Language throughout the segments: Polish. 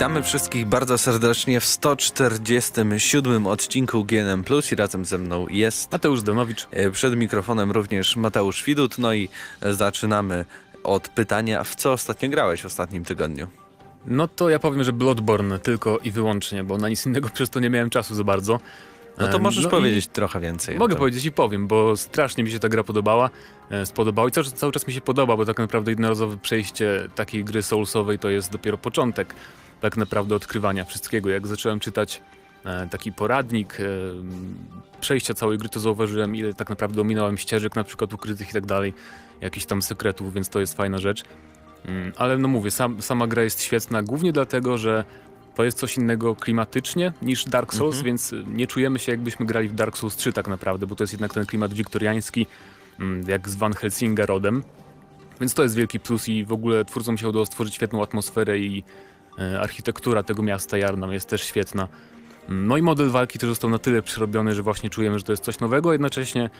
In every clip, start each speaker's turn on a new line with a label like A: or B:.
A: Witamy wszystkich bardzo serdecznie w 147 odcinku GNM Plus i razem ze mną jest
B: Mateusz Danowicz.
A: e, przed mikrofonem również Mateusz Widut. No i zaczynamy od pytania, w co ostatnio grałeś w ostatnim tygodniu?
B: No to ja powiem, że Bloodborne tylko i wyłącznie, bo na nic innego przez to nie miałem czasu za bardzo.
A: No to możesz
B: i
A: powiedzieć trochę więcej.
B: Mogę powiedzieć i powiem, bo strasznie mi się ta gra podobała, e, spodobała i cały, cały czas mi się podoba, bo tak naprawdę jednorazowe przejście takiej gry soulsowej to jest dopiero początek tak naprawdę odkrywania wszystkiego. Jak zacząłem czytać e, taki poradnik e, przejścia całej gry, to zauważyłem, ile tak naprawdę ominąłem ścieżek na przykład ukrytych i tak dalej, jakichś tam sekretów, więc to jest fajna rzecz. Mm, Ale no mówię, sam, sama gra jest świetna, głównie dlatego, że to jest coś innego klimatycznie niż Dark Souls,
A: Mhm.
B: więc nie czujemy się jakbyśmy grali w Dark Souls 3 tak naprawdę, bo to jest jednak ten klimat wiktoriański, mm, jak z Van Helsinga rodem. Więc to jest wielki plus i w ogóle twórcom się udało stworzyć świetną atmosferę i architektura tego miasta Jarnam jest też świetna. No i model walki też został na tyle przerobiony, że właśnie czujemy, że to jest coś nowego, jednocześnie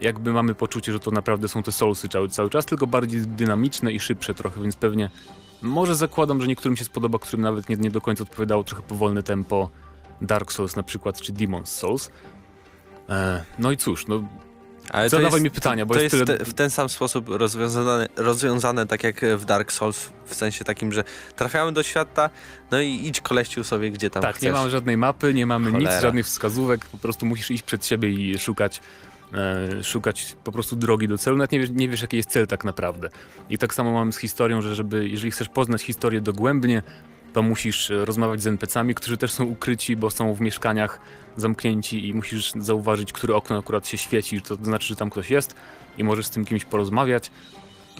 B: jakby mamy poczucie, że to naprawdę są te Soulsy cały, cały czas, tylko bardziej dynamiczne i szybsze trochę, więc pewnie może zakładam, że niektórym się spodoba, którym nawet nie, nie do końca odpowiadało trochę powolne tempo Dark Souls na przykład, czy Demon's Souls. E, no i cóż, no
A: Ale to
B: zadawaj
A: jest-
B: mi pytania, bo
A: to
B: jest
A: jest
B: tyle-
A: te, w ten sam sposób rozwiązane, rozwiązane tak jak w Dark Souls, w sensie takim, że trafiamy do świata, no i idź koleściu sobie gdzie tam
B: tak,
A: chcesz.
B: nie mamy żadnej mapy, nie mamy
A: Cholera.
B: nic, żadnych wskazówek, po prostu musisz iść przed siebie i szukać, e, szukać po prostu drogi do celu, nawet nie wiesz, nie wiesz jaki jest cel tak naprawdę. I tak samo mamy z historią, że żeby, jeżeli chcesz poznać historię dogłębnie, to musisz e, rozmawiać z NPC-ami, którzy też są ukryci, bo są w mieszkaniach zamknięci i musisz zauważyć, które okno akurat się świeci, to znaczy, że tam ktoś jest i możesz z tym kimś porozmawiać.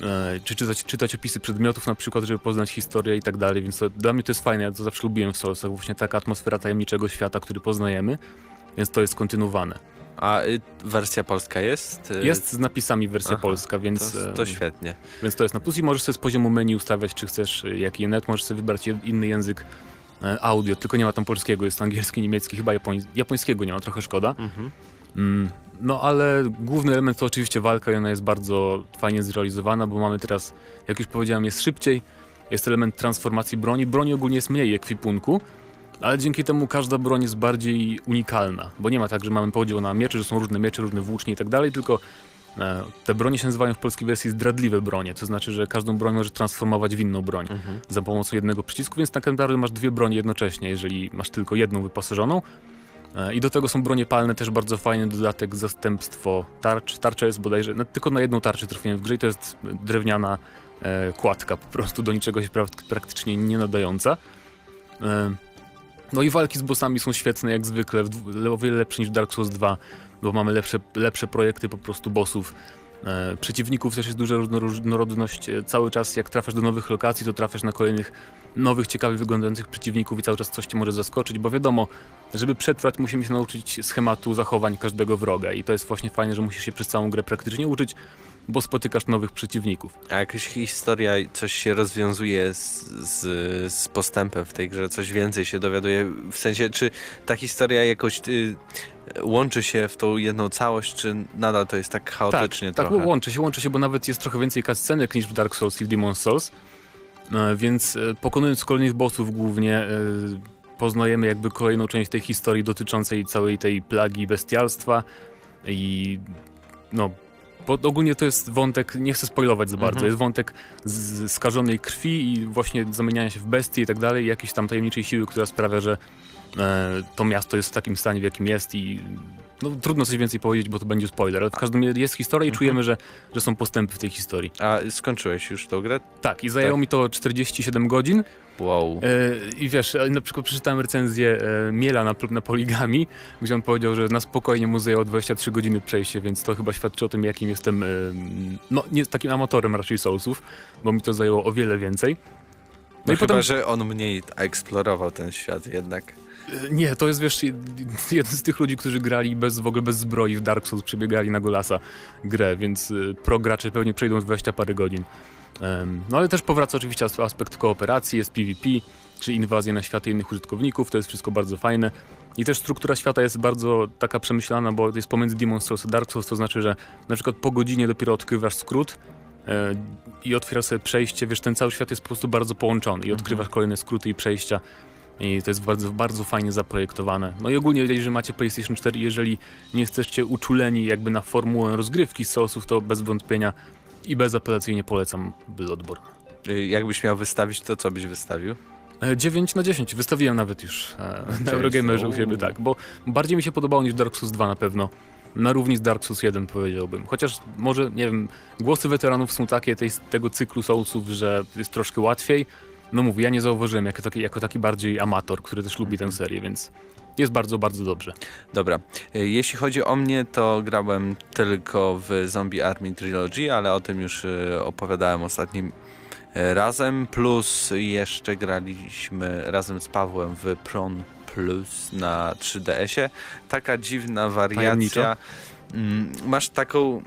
B: E, czy czytać, czytać opisy przedmiotów na przykład, żeby poznać historię i tak dalej, więc to, dla mnie to jest fajne, ja to zawsze lubiłem w Soulsach, właśnie taka atmosfera tajemniczego świata, który poznajemy, więc to jest kontynuowane.
A: A y, wersja polska jest? Y,
B: Jest z napisami wersja
A: Aha,
B: polska, więc
A: To,
B: e,
A: to świetnie.
B: więc to jest na plus i możesz sobie z poziomu menu ustawiać, czy chcesz e, jaki net, możesz sobie wybrać inny język e, audio, tylko nie ma tam polskiego, jest angielski, niemiecki, chyba japoń, japońskiego nie ma, trochę szkoda.
A: Mhm.
B: Mm, No ale główny element to oczywiście walka i ona jest bardzo fajnie zrealizowana, bo mamy teraz, jak już powiedziałem, jest szybciej, jest element transformacji broni. Broni ogólnie jest mniej ekwipunku, ale dzięki temu każda broń jest bardziej unikalna, bo nie ma tak, że mamy podział na miecze, że są różne miecze, różne włócznie i tak dalej, tylko e, te bronie się nazywają w polskiej wersji zdradliwe bronie, to znaczy, że każdą broń możesz transformować w inną broń
A: Mhm.
B: za pomocą jednego przycisku, więc tak naprawdę masz dwie bronie jednocześnie, jeżeli masz tylko jedną wyposażoną. E, I do tego są bronie palne, też bardzo fajny dodatek, zastępstwo tarcz. Tarcza jest bodajże, no, tylko na jedną tarczę trafiłem w grze i to jest drewniana e, kładka, po prostu do niczego się prak praktycznie nie nadająca. E, no i walki z bossami są świetne jak zwykle, o wiele lepsze niż Dark Souls 2, bo mamy lepsze, lepsze projekty po prostu bossów. E, przeciwników też jest duża różno- różnorodność. E, Cały czas jak trafiasz do nowych lokacji, to trafiasz na kolejnych nowych, ciekawie wyglądających przeciwników i cały czas coś cię może zaskoczyć, bo wiadomo, żeby przetrwać musimy się nauczyć schematu zachowań każdego wroga i to jest właśnie fajne, że musisz się przez całą grę praktycznie uczyć, bo spotykasz nowych przeciwników.
A: A jakaś historia, coś się rozwiązuje z, z, z postępem w tej grze, coś więcej się dowiaduje, w sensie, czy ta historia jakoś y, łączy się w tą jedną całość, czy nadal to jest tak chaotycznie
B: tak,
A: trochę?
B: Tak, łączy się, łączy się, bo nawet jest trochę więcej cutscenek niż w Dark Souls i w Demon's Souls, e, więc e, pokonując kolejnych bossów głównie e, poznajemy jakby kolejną część tej historii dotyczącej całej tej plagi bestialstwa i no bo ogólnie to jest wątek, nie chcę spoilować za bardzo,
A: Mhm.
B: jest wątek z skażonej krwi i właśnie zamieniania się w bestie i tak dalej, jakiejś tam tajemniczej siły, która sprawia, że e, to miasto jest w takim stanie, w jakim jest i no, trudno coś więcej powiedzieć, bo to będzie spoiler, ale w każdym razie jest historia i
A: Mhm.
B: czujemy, że, że są postępy w tej historii.
A: A skończyłeś już tą grę?
B: Tak, i zajęło
A: Tak.
B: mi to 47 godzin
A: Wow.
B: e, i wiesz, e, na przykład przeczytałem recenzję e, Miela na, na Poligami, gdzie on powiedział, że na spokojnie mu zajęło 23 godziny przejście, więc to chyba świadczy o tym, jakim jestem, no nie takim amatorem raczej Soulsów, bo mi to zajęło o wiele więcej.
A: No,
B: No i
A: chyba,
B: potem
A: że on mniej eksplorował ten świat jednak.
B: E, Nie, to jest wiesz, jed- jeden z tych ludzi, którzy grali bez, w ogóle bez zbroi w Dark Souls, przebiegali na golasa grę, więc y, pro gracze pewnie przejdą w 20 parę godzin. No ale też powraca oczywiście as- aspekt kooperacji, jest PvP, czy inwazja na światy innych użytkowników, to jest wszystko bardzo fajne. I też struktura świata jest bardzo taka przemyślana, bo jest pomiędzy Demon's Souls a Dark Souls, to znaczy, że na przykład po godzinie dopiero odkrywasz skrót, e, i otwiera sobie przejście, wiesz, ten cały świat jest po prostu bardzo połączony i odkrywasz kolejne skróty i przejścia. I to jest bardzo, bardzo fajnie zaprojektowane. No i ogólnie, jeżeli macie PlayStation 4, jeżeli nie jesteście uczuleni jakby na formułę rozgrywki z Soulsów, to bez wątpienia i bezapelacyjnie polecam Bloodborne.
A: Y, Jakbyś miał wystawić, to co byś wystawił?
B: E, 9 na 10, wystawiłem nawet już e, na. Eurogamerze u siebie, tak, bo bardziej mi się podobało niż Dark Souls 2 na pewno. Na równi z Dark Souls 1 powiedziałbym. Chociaż może, nie wiem, głosy weteranów są takie tej, tego cyklu Soulsów, że jest troszkę łatwiej. No mówię, ja nie zauważyłem jako taki, jako taki bardziej amator, który też lubi tę serię, więc jest bardzo, bardzo dobrze.
A: Dobra, y, jeśli chodzi o mnie, to grałem tylko w Zombie Army Trilogy, ale o tym już y, opowiadałem ostatnim y, razem, plus jeszcze graliśmy razem z Pawłem w Pron Plus na 3DS-ie. Taka dziwna wariacja.
B: Tajemniczo.
A: Mm, Masz taką...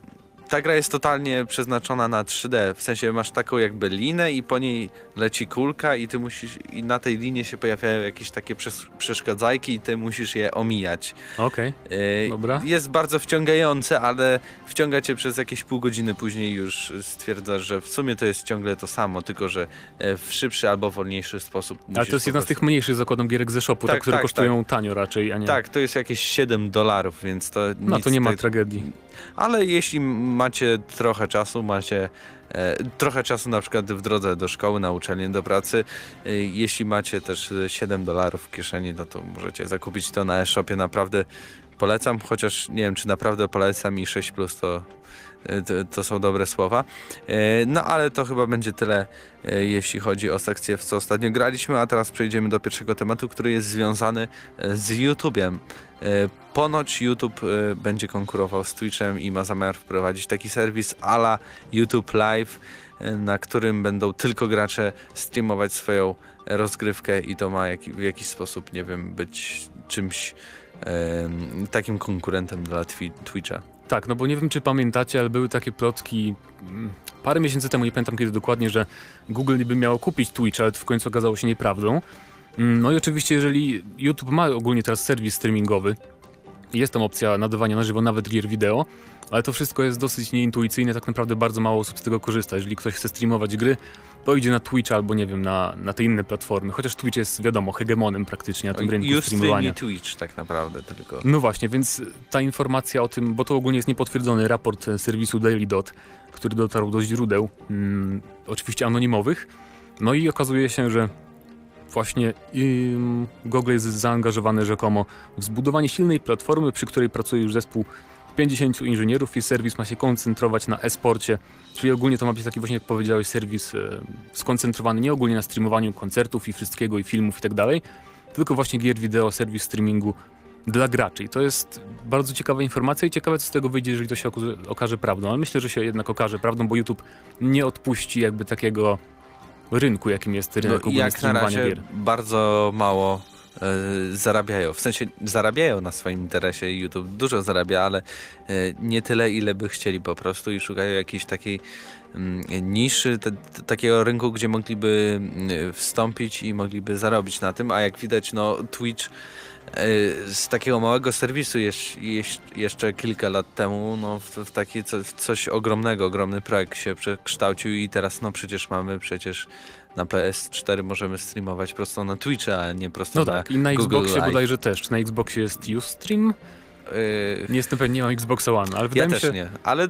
A: Ta gra jest totalnie przeznaczona na 3D, w sensie masz taką jakby linę i po niej leci kulka i ty musisz, i na tej linie się pojawiają jakieś takie przes- przeszkadzajki i ty musisz je omijać.
B: Okej,
A: Yy,
B: Dobra.
A: Jest bardzo wciągające, ale wciąga cię przez jakieś pół godziny później już stwierdzasz, że w sumie to jest ciągle to samo, tylko że e, w szybszy albo wolniejszy sposób.
B: ale
A: musisz
B: to jest
A: po
B: jedna z tych mniejszych zakładam gierek ze shopu,
A: Tak,
B: tak, które
A: tak,
B: kosztują tanio raczej, a nie...
A: Tak, to jest jakieś 7 dolarów, więc to
B: No
A: nic
B: to nie ma tragedii.
A: Ale jeśli macie trochę czasu, macie e, trochę czasu na przykład w drodze do szkoły, na uczelnię, do pracy, e, jeśli macie też e, 7 dolarów w kieszeni, no to możecie zakupić to na e-shopie. Naprawdę polecam, chociaż nie wiem, czy naprawdę polecam i 6 plus to, to, to są dobre słowa. E, No ale to chyba będzie tyle, e, jeśli chodzi o sekcję, w co ostatnio graliśmy, a teraz przejdziemy do pierwszego tematu, który jest związany e, z YouTube'em. E, Ponoć YouTube e, będzie konkurował z Twitchem i ma zamiar wprowadzić taki serwis ala YouTube Live, e, na którym będą tylko gracze streamować swoją rozgrywkę i to ma jak, w jakiś sposób, nie wiem, być czymś takim konkurentem dla Twi- Twitcha.
B: Tak, no bo nie wiem, czy pamiętacie, ale były takie plotki mm, parę miesięcy temu, nie pamiętam kiedy dokładnie, że Google niby miało kupić Twitch, ale to w końcu okazało się nieprawdą. Mm, No i oczywiście, jeżeli YouTube ma ogólnie teraz serwis streamingowy, jest tam opcja nadawania na żywo, nawet gier wideo, ale to wszystko jest dosyć nieintuicyjne, tak naprawdę bardzo mało osób z tego korzysta. Jeżeli ktoś chce streamować gry, to idzie na Twitch albo nie wiem, na, na te inne platformy, chociaż Twitch jest wiadomo hegemonem praktycznie na tym rynku
A: Ustream
B: streamowania.
A: i Twitch tak naprawdę tylko.
B: No właśnie, więc ta informacja o tym, bo to ogólnie jest niepotwierdzony raport e, serwisu Daily Dot, który dotarł do źródeł, mm, oczywiście anonimowych. No i okazuje się, że właśnie Google jest zaangażowany rzekomo w zbudowanie silnej platformy, przy której pracuje już zespół 50 inżynierów i serwis ma się koncentrować na e-sporcie, czyli ogólnie to ma być taki właśnie, jak powiedziałeś, serwis e, skoncentrowany nie ogólnie na streamowaniu koncertów i wszystkiego i filmów i tak dalej, tylko właśnie gier wideo, serwis streamingu dla graczy. I to jest bardzo ciekawa informacja i ciekawe, co z tego wyjdzie, jeżeli to się okaże prawdą. Ale myślę, że się jednak okaże prawdą, bo YouTube nie odpuści jakby takiego rynku, jakim jest rynek
A: No,
B: ogólnie
A: jak na razie
B: gier.
A: bardzo mało e, zarabiają. W sensie zarabiają na swoim interesie. YouTube dużo zarabia, ale e, nie tyle, ile by chcieli po prostu i szukają jakiejś takiej mm, niszy, te, te, takiego rynku, gdzie mogliby mm, wstąpić i mogliby zarobić na tym, a jak widać, no Twitch z takiego małego serwisu jeż, jeż, jeszcze kilka lat temu, no w, w taki co, w coś ogromnego, ogromny projekt się przekształcił i teraz no przecież mamy przecież na PS4 możemy streamować prosto na Twitcha, a nie prosto
B: No
A: na
B: tak, i na
A: Google
B: Xboxie
A: Live.
B: bodajże też. Czy na Xboxie jest Ustream?
A: Yy,
B: Nie jestem pewien, nie mam Xboxa One, ale wydaje
A: ja
B: mi
A: też
B: się...
A: nie, ale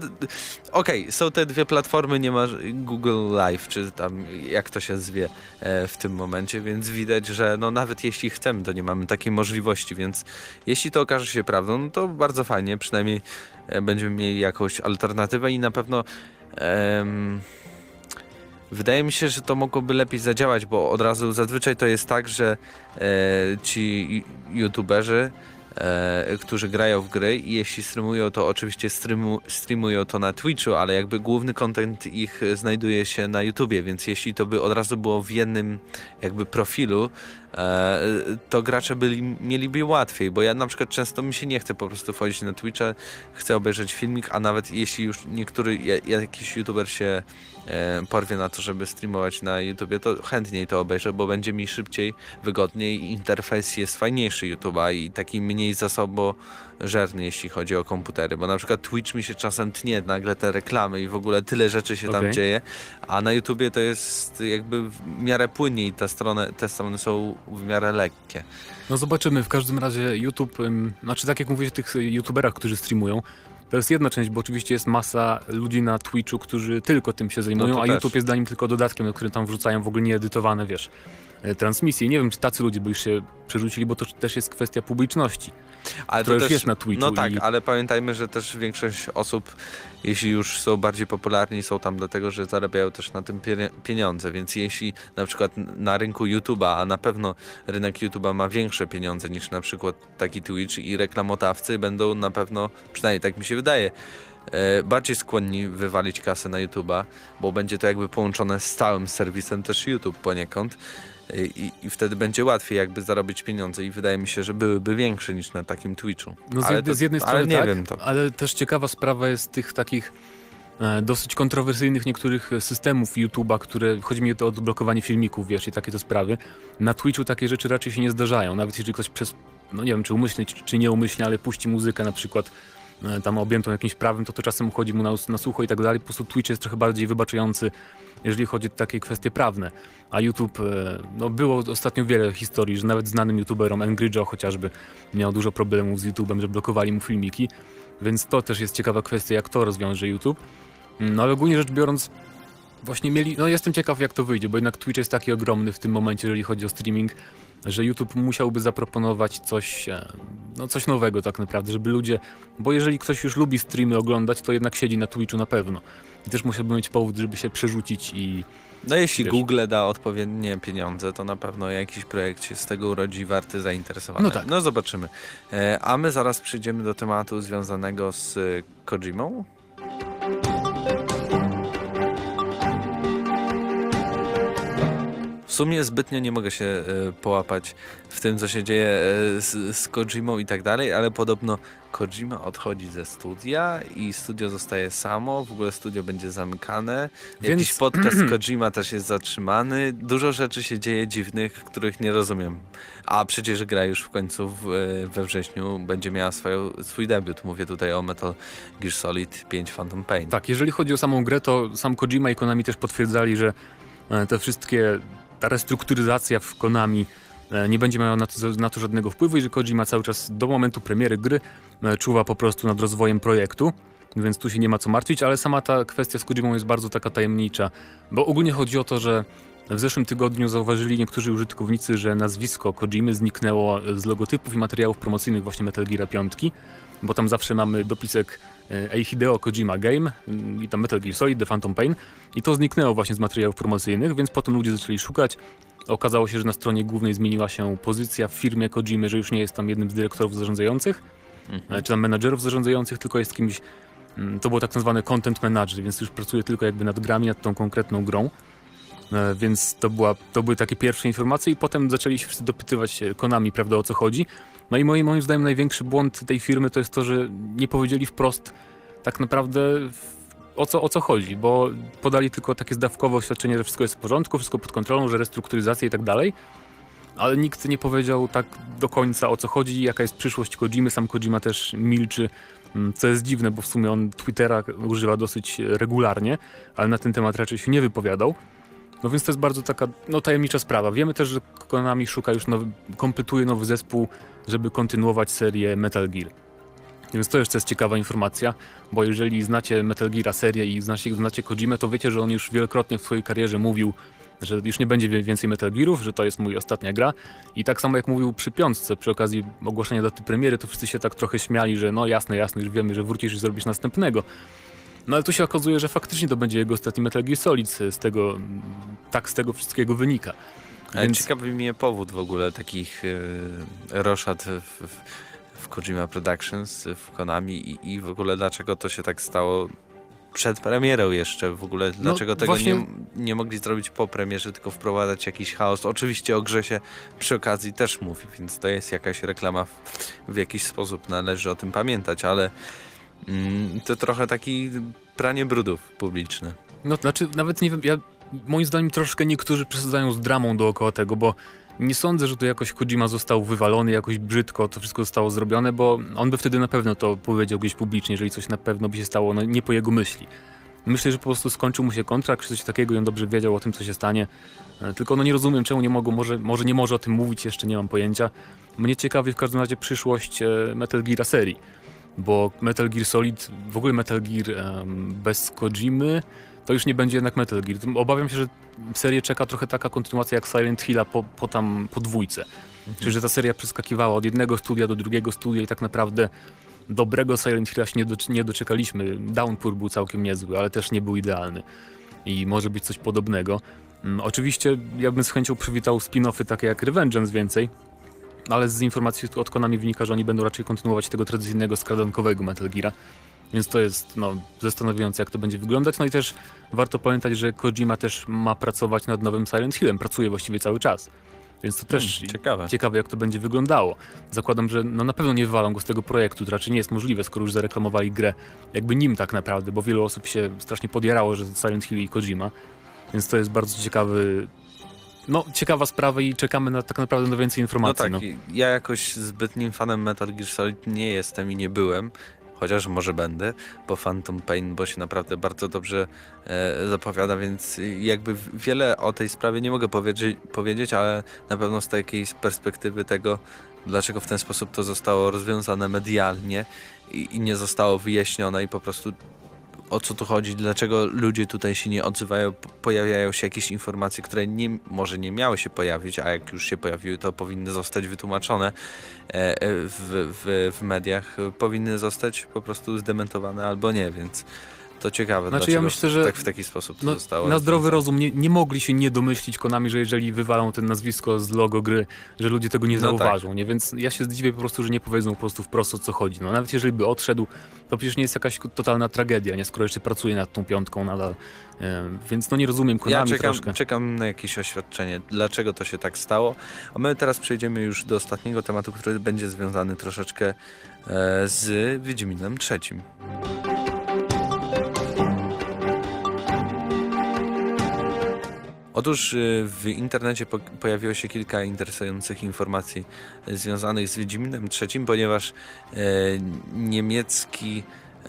A: okej, są te dwie platformy, nie ma Google Live, czy tam jak to się zwie e, w tym momencie, więc widać, że no nawet jeśli chcemy, to nie mamy takiej możliwości, więc jeśli to okaże się prawdą, no to bardzo fajnie, przynajmniej e, będziemy mieli jakąś alternatywę i na pewno em, wydaje mi się, że to mogłoby lepiej zadziałać, bo od razu zazwyczaj to jest tak, że e, ci ju- youtuberzy e, którzy grają w gry i jeśli streamują, to oczywiście streamu, streamują to na Twitchu, ale jakby główny content ich znajduje się na YouTubie, więc jeśli to by od razu było w jednym jakby profilu, e, to gracze byli, mieliby łatwiej, bo ja na przykład często mi się nie chce po prostu wchodzić na Twitcha, chcę obejrzeć filmik, a nawet jeśli już niektóry, ja- jakiś YouTuber się e, porwie na to, żeby streamować na YouTubie, to chętniej to obejrzę, bo będzie mi szybciej, wygodniej interfejs jest fajniejszy YouTube'a i taki mniej zasobo żerny, jeśli chodzi o komputery, bo na przykład Twitch mi się czasem tnie, nagle te reklamy i w ogóle tyle rzeczy się tam
B: Okej.
A: dzieje, a na YouTubie to jest jakby w miarę płynnie i te strony, te strony są w miarę lekkie.
B: No zobaczymy, w każdym razie YouTube, znaczy tak jak mówię o tych youtuberach, którzy streamują, to jest jedna część, bo oczywiście jest masa ludzi na Twitchu, którzy tylko tym się zajmują,
A: No
B: a
A: też.
B: YouTube jest dla nich tylko dodatkiem, który tam wrzucają w ogóle nieedytowane, wiesz, e, transmisje. Nie wiem, czy tacy ludzie by już się przerzucili, bo to też jest kwestia publiczności.
A: Ale to
B: już
A: też,
B: jest na Twitchu
A: No tak,
B: i-
A: ale pamiętajmy, że też większość osób, jeśli już są bardziej popularni, są tam dlatego, że zarabiają też na tym pieniądze, więc jeśli na przykład na rynku YouTube'a, a na pewno rynek YouTube'a ma większe pieniądze niż na przykład taki Twitch i reklamodawcy będą na pewno, przynajmniej tak mi się wydaje, bardziej skłonni wywalić kasę na YouTube'a, bo będzie to jakby połączone z całym serwisem też YouTube poniekąd. E, I, I wtedy będzie łatwiej jakby zarobić pieniądze i wydaje mi się, że byłyby większe niż na takim Twitchu.
B: No z,
A: Ale
B: jednej,
A: to-
B: z jednej
A: ale
B: strony
A: nie
B: tak,
A: wiem to.
B: ale też ciekawa sprawa jest tych takich e, dosyć kontrowersyjnych niektórych systemów YouTube'a, które, chodzi mi o odblokowanie filmików, wiesz, i takie to sprawy. Na Twitchu takie rzeczy raczej się nie zdarzają, nawet jeżeli ktoś przez, no nie wiem, czy umyślnie, czy, czy nieumyślnie, ale puści muzykę na przykład e, tam objętą jakimś prawem, to to czasem uchodzi mu na, na sucho i tak dalej. Po prostu Twitch jest trochę bardziej wybaczający, jeżeli chodzi o takie kwestie prawne. A YouTube, e, no było ostatnio wiele historii, że nawet znanym youtuberom, Angry Joe chociażby, miał dużo problemów z YouTube'em, że blokowali mu filmiki, więc to też jest ciekawa kwestia, jak to rozwiąże YouTube. No ale ogólnie rzecz biorąc, właśnie mieli, no jestem ciekaw jak to wyjdzie, bo jednak Twitch jest taki ogromny w tym momencie, jeżeli chodzi o streaming, że YouTube musiałby zaproponować coś, e, no coś nowego tak naprawdę, żeby ludzie, bo jeżeli ktoś już lubi streamy oglądać, to jednak siedzi na Twitchu na pewno. I też musiałby mieć powód, żeby się przerzucić i
A: No jeśli
B: Wiesz.
A: Google da odpowiednie pieniądze, to na pewno jakiś projekt się z tego urodzi warty zainteresowania.
B: No tak.
A: No zobaczymy. E, a my zaraz przejdziemy do tematu związanego z Kojimą. Sumie zbytnio nie mogę się e, połapać w tym, co się dzieje e, z, z Kojimą i tak dalej, ale podobno Kojima odchodzi ze studia i studio zostaje samo, w ogóle studio będzie zamykane.
B: Więc-
A: Jakiś podcast Kojima też jest zatrzymany. Dużo rzeczy się dzieje dziwnych, których nie rozumiem. A przecież gra już w końcu w, e, we wrześniu będzie miała swoją, swój debiut. Mówię tutaj o Metal Gear Solid 5 Phantom Pain.
B: Tak, jeżeli chodzi o samą grę, to sam Kojima i Konami też potwierdzali, że te wszystkie, ta restrukturyzacja w Konami e, nie będzie miała na to, na to żadnego wpływu i że Kojima cały czas do momentu premiery gry e, czuwa po prostu nad rozwojem projektu, więc tu się nie ma co martwić, ale sama ta kwestia z Kojimą jest bardzo taka tajemnicza, bo ogólnie chodzi o to, że w zeszłym tygodniu zauważyli niektórzy użytkownicy, że nazwisko Kojimy zniknęło z logotypów i materiałów promocyjnych właśnie Metal Gear 5, bo tam zawsze mamy dopisek Hideo Kojima Game i tam Metal Gear Solid, The Phantom Pain i to zniknęło właśnie z materiałów promocyjnych, więc potem ludzie zaczęli szukać. Okazało się, że na stronie głównej zmieniła się pozycja w firmie Kojimy, że już nie jest tam jednym z dyrektorów zarządzających,
A: Mhm.
B: e, czy tam menadżerów zarządzających, tylko jest kimś, mm, to było tak nazwane content manager, więc już pracuje tylko jakby nad grami, nad tą konkretną grą. E, Więc to, była, to były takie pierwsze informacje i potem zaczęli się wszyscy dopytywać Konami, prawda, o co chodzi. No i moim, moim zdaniem największy błąd tej firmy to jest to, że nie powiedzieli wprost tak naprawdę o co, o co chodzi, bo podali tylko takie zdawkowe oświadczenie, że wszystko jest w porządku, wszystko pod kontrolą, że restrukturyzacja i tak dalej, ale nikt nie powiedział tak do końca o co chodzi, jaka jest przyszłość Kojimy, sam Kojima też milczy, mm, co jest dziwne, bo w sumie on Twittera używa dosyć regularnie, ale na ten temat raczej się nie wypowiadał. No więc to jest bardzo taka no, tajemnicza sprawa. Wiemy też, że Konami szuka już nowy, kompletuje nowy zespół, żeby kontynuować serię Metal Gear. Więc to jeszcze jest ciekawa informacja, bo jeżeli znacie Metal Gear serię i znacie, znacie Kojimę, to wiecie, że on już wielokrotnie w swojej karierze mówił, że już nie będzie więcej Metal Gearów, że to jest mój ostatnia gra. I tak samo jak mówił przy piątce, przy okazji ogłoszenia daty premiery, to wszyscy się tak trochę śmiali, że no jasne, jasne, już wiemy, że wrócisz i zrobisz następnego. No ale tu się okazuje, że faktycznie to będzie jego ostatni Metal Gear Solid, z tego, tak z tego wszystkiego wynika. Więc-
A: ciekawy mnie powód w ogóle takich e, roszad w, w, Kojima Productions, w Konami i, i w ogóle dlaczego to się tak stało przed premierą jeszcze w ogóle, dlaczego tego
B: właśnie-
A: nie, nie mogli zrobić po premierze, tylko wprowadzać jakiś chaos. Oczywiście o grze się przy okazji też mówi, więc to jest jakaś reklama w, w jakiś sposób, należy o tym pamiętać, ale mm, to trochę taki pranie brudów publiczne.
B: No, znaczy, nawet nie wiem, ja, moim zdaniem troszkę niektórzy przesadzają z dramą dookoła tego, bo Nie sądzę, że tu jakoś Kojima został wywalony jakoś brzydko, to wszystko zostało zrobione, bo on by wtedy na pewno to powiedział gdzieś publicznie, jeżeli coś na pewno by się stało, no nie po jego myśli. Myślę, że po prostu skończył mu się kontrakt, czy coś takiego i on dobrze wiedział o tym, co się stanie. E, Tylko no nie rozumiem, czemu nie mogą, może, może nie może o tym mówić, jeszcze nie mam pojęcia. Mnie ciekawi w każdym razie przyszłość e, Metal Gear serii, bo Metal Gear Solid, w ogóle Metal Gear em, bez Kojimy, to już nie będzie jednak Metal Gear. Obawiam się, że serię czeka trochę taka kontynuacja jak Silent Hilla po, po tam po dwójce. Czyli, że ta seria przeskakiwała od jednego studia do drugiego studia i tak naprawdę dobrego Silent Hilla się nie, nie doczekaliśmy. Downpour był całkiem niezły, ale też nie był idealny. I może być coś podobnego. Mm, Oczywiście ja bym z chęcią przywitał spin-offy takie jak Revengeance więcej, ale z informacji od Konami wynika, że oni będą raczej kontynuować tego tradycyjnego skradankowego Metal Geara. Więc to jest no, zastanawiające, jak to będzie wyglądać. No i też warto pamiętać, że Kojima też ma pracować nad nowym Silent Hillem. Pracuje właściwie cały czas. Więc to też
A: Hmm, ciekawe.
B: ciekawe, jak to będzie wyglądało. Zakładam, że no na pewno nie wywalą go z tego projektu, to raczej nie jest możliwe, skoro już zareklamowali grę jakby nim tak naprawdę, bo wielu osób się strasznie podjarało, że Silent Hill i Kojima. Więc to jest bardzo ciekawy, no ciekawa sprawa i czekamy na tak naprawdę na więcej
A: No
B: informacji.
A: tak,
B: no.
A: ja jakoś zbytnim fanem Metal Gear Solid nie jestem i nie byłem. Chociaż może będę po Phantom Pain, bo się naprawdę bardzo dobrze e, zapowiada, więc jakby wiele o tej sprawie nie mogę powiedzieć, powiedzieć, ale na pewno z takiej perspektywy tego, dlaczego w ten sposób to zostało rozwiązane medialnie i, i nie zostało wyjaśnione i po prostu o co tu chodzi, dlaczego ludzie tutaj się nie odzywają, pojawiają się jakieś informacje, które nie, może nie miały się pojawić, a jak już się pojawiły, to powinny zostać wytłumaczone e, e, w, w, w mediach, powinny zostać po prostu zdementowane albo nie, więc to ciekawe,
B: Znaczy, ja myślę, że
A: tak w taki sposób to
B: No,
A: zostało
B: na zdrowy rozum nie, nie mogli się nie domyślić Konami, że jeżeli wywalą ten nazwisko z logo gry, że ludzie tego nie
A: No tak.
B: zauważą, nie? Więc ja się zdziwię po prostu, że nie powiedzą po prostu wprost o co chodzi. No nawet jeżeli by odszedł, to przecież nie jest jakaś totalna tragedia, nie? Skoro jeszcze pracuje nad tą piątką nadal. Więc no nie rozumiem
A: Ja
B: Konami
A: czekam,
B: troszkę.
A: czekam na jakieś oświadczenie, dlaczego to się tak stało. A my teraz przejdziemy już do ostatniego tematu, który będzie związany troszeczkę e, z Wiedźminem trzecim. Otóż y, w internecie po pojawiło się kilka interesujących informacji y, związanych z Wiedźminem trzecim, ponieważ e, niemiecki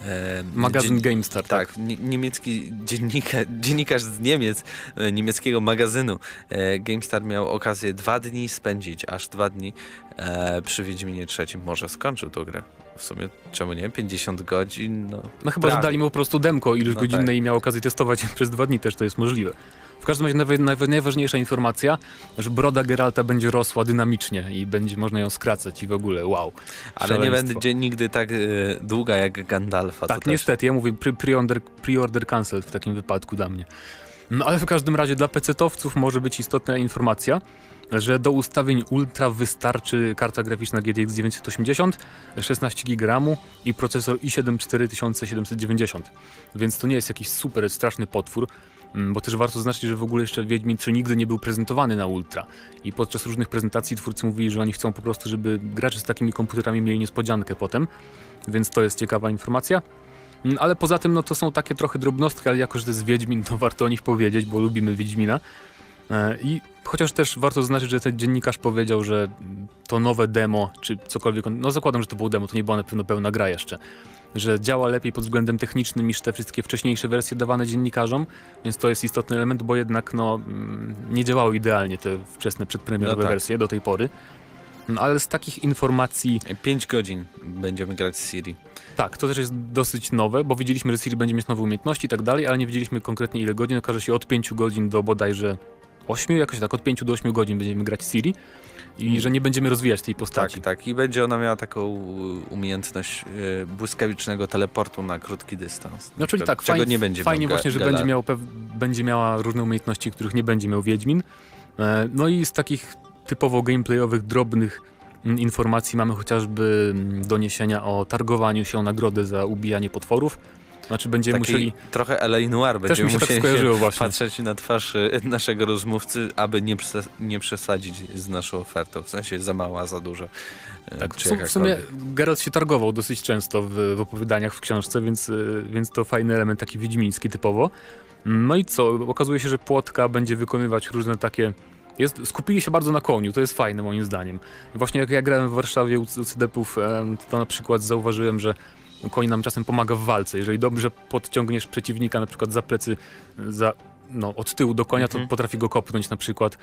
A: e,
B: Magazyn GameStar, tak?
A: tak, nie, niemiecki dziennika, dziennikarz z Niemiec, niemieckiego magazynu e, GameStar miał okazję dwa dni spędzić, aż dwa dni e, przy Wiedźminie trzecim. Może skończył tą grę. W sumie czemu nie? 50 godzin, no.
B: No chyba, że
A: prawie.
B: dali mu po prostu demko iluś
A: No
B: godzinne
A: tak.
B: i miał okazję testować przez dwa dni, też to jest możliwe. W każdym razie najwa- najwa- najważniejsza informacja, że broda Geralta będzie rosła dynamicznie i będzie można ją skracać i w ogóle wow.
A: Ale nie będzie nigdy tak e, długa jak Gandalfa.
B: Tak, niestety, ja mówię pre- pre-order, pre-order cancel w takim wypadku dla mnie. No ale w każdym razie dla PC-towców może być istotna informacja, że do ustawień Ultra wystarczy karta graficzna GTX 980, 16 GB i procesor i7 4790. Więc to nie jest jakiś super straszny potwór, bo też warto zaznaczyć, że w ogóle jeszcze Wiedźmin 3 nigdy nie był prezentowany na Ultra. I podczas różnych prezentacji twórcy mówili, że oni chcą po prostu, żeby gracze z takimi komputerami mieli niespodziankę potem. Więc to jest ciekawa informacja. Mm, Ale poza tym, no to są takie trochę drobnostki, ale jako, że to jest Wiedźmin, to warto o nich powiedzieć, bo lubimy Wiedźmina. E, I chociaż też warto zaznaczyć, że ten dziennikarz powiedział, że mm, to nowe demo, czy cokolwiek, no zakładam, że to było demo, to nie była na pewno pełna gra jeszcze, że działa lepiej pod względem technicznym niż te wszystkie wcześniejsze wersje dawane dziennikarzom, więc to jest istotny element, bo jednak no, mm, nie działały idealnie te wczesne przedpremierowe
A: No tak.
B: wersje do tej pory. No, ale z takich informacji
A: 5 godzin będziemy grać z Siri.
B: tak, to też jest dosyć nowe, bo widzieliśmy, że Siri będzie mieć nowe umiejętności i tak dalej, ale nie wiedzieliśmy konkretnie ile godzin. Okaże się od 5 godzin do bodajże 8, jakoś tak, od 5 do 8 godzin będziemy grać Siri i że nie będziemy rozwijać tej postaci.
A: Tak, tak. I będzie ona miała taką e, umiejętność e, błyskawicznego teleportu na krótki dystans.
B: No czyli tak, fajnie,
A: nie będzie
B: fajnie właśnie, że będzie, miał będzie miała różne umiejętności, których nie będzie miał Wiedźmin. E, No i z takich typowo gameplayowych, drobnych mm, informacji mamy chociażby mm, doniesienia o targowaniu się o nagrody za ubijanie potworów. Znaczy będziemy
A: Taki
B: musieli...
A: trochę LA Noir będziemy
B: tak
A: musieli
B: właśnie.
A: patrzeć na twarz e, naszego rozmówcy, aby nie, przes- nie przesadzić z naszą ofertą. W sensie za mała, za duża. e,
B: Tak,
A: czy
B: w, sum- w sumie. Geralt się targował dosyć często w, w opowiadaniach w książce, więc, y, więc to fajny element taki wiedźmiński typowo. No i co? Okazuje się, że płotka będzie wykonywać różne takie jest, skupili się bardzo na koniu, to jest fajne moim zdaniem. Właśnie jak ja grałem w Warszawie u, u CDP-ów, to na przykład zauważyłem, że koń nam czasem pomaga w walce. Jeżeli dobrze podciągniesz przeciwnika na przykład za plecy, za, no, od tyłu do konia,
A: Mhm.
B: to potrafi go kopnąć na przykład,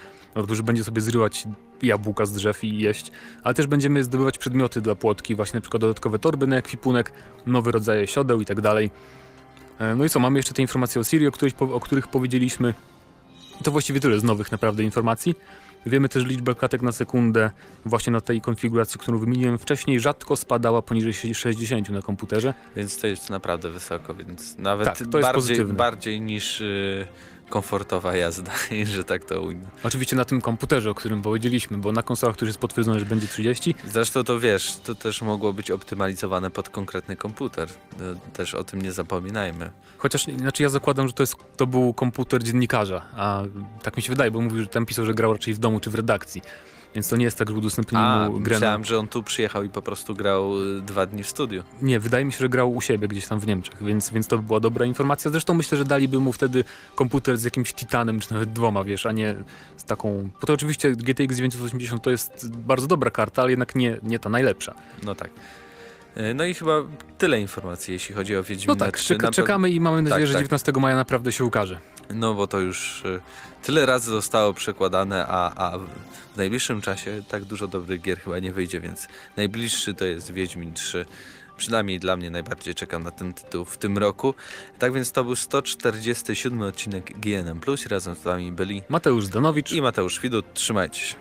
B: który będzie sobie zrywać jabłka z drzew i jeść. Ale też będziemy zdobywać przedmioty dla płotki, właśnie na przykład dodatkowe torby na ekwipunek, nowe rodzaje siodeł i tak dalej. E, No i co, mamy jeszcze te informacje o Siri, o, których, o których powiedzieliśmy. I to właściwie tyle z nowych naprawdę informacji. Wiemy też, że liczba klatek na sekundę właśnie na tej konfiguracji, którą wymieniłem wcześniej, rzadko spadała poniżej 60 na komputerze.
A: Więc to jest naprawdę wysoko, więc nawet
B: Tak, to jest
A: bardziej, bardziej niż y, komfortowa jazda, że tak to ujmę.
B: Oczywiście na tym komputerze, o którym powiedzieliśmy, bo na konsolach już jest potwierdzone, że będzie 30.
A: Zresztą to wiesz, to też mogło być optymalizowane pod konkretny komputer. No, Też o tym nie zapominajmy.
B: Chociaż znaczy ja zakładam, że to, jest, to był komputer dziennikarza, a tak mi się wydaje, bo mówił, że tam pisał, że grał raczej w domu czy w redakcji. Więc to nie jest tak, że udostępnili mu grę.
A: myślałem, że on tu przyjechał i po prostu grał y, dwa dni w studiu.
B: Nie, wydaje mi się, że grał u siebie gdzieś tam w Niemczech, więc, więc to by była dobra informacja. Zresztą myślę, że daliby mu wtedy komputer z jakimś Titanem, czy nawet dwoma, wiesz, a nie z taką... Bo to oczywiście GTX 980 to jest bardzo dobra karta, ale jednak nie, nie ta najlepsza.
A: No tak. Y, No i chyba tyle informacji, jeśli chodzi o Wiedźmina
B: No tak,
A: 3.
B: czeka,
A: Na pe-
B: czekamy i mamy nadzieję,
A: Tak,
B: że
A: tak.
B: 19 maja naprawdę się ukaże.
A: No bo to już y, tyle razy zostało przekładane, a, a w najbliższym czasie tak dużo dobrych gier chyba nie wyjdzie, więc najbliższy to jest Wiedźmin 3. Przynajmniej dla mnie najbardziej czekam na ten tytuł w tym roku. Tak więc to był 147 odcinek GNM+. Razem z wami byli
B: Mateusz Zdanowicz.
A: i Mateusz Widut. Trzymajcie się.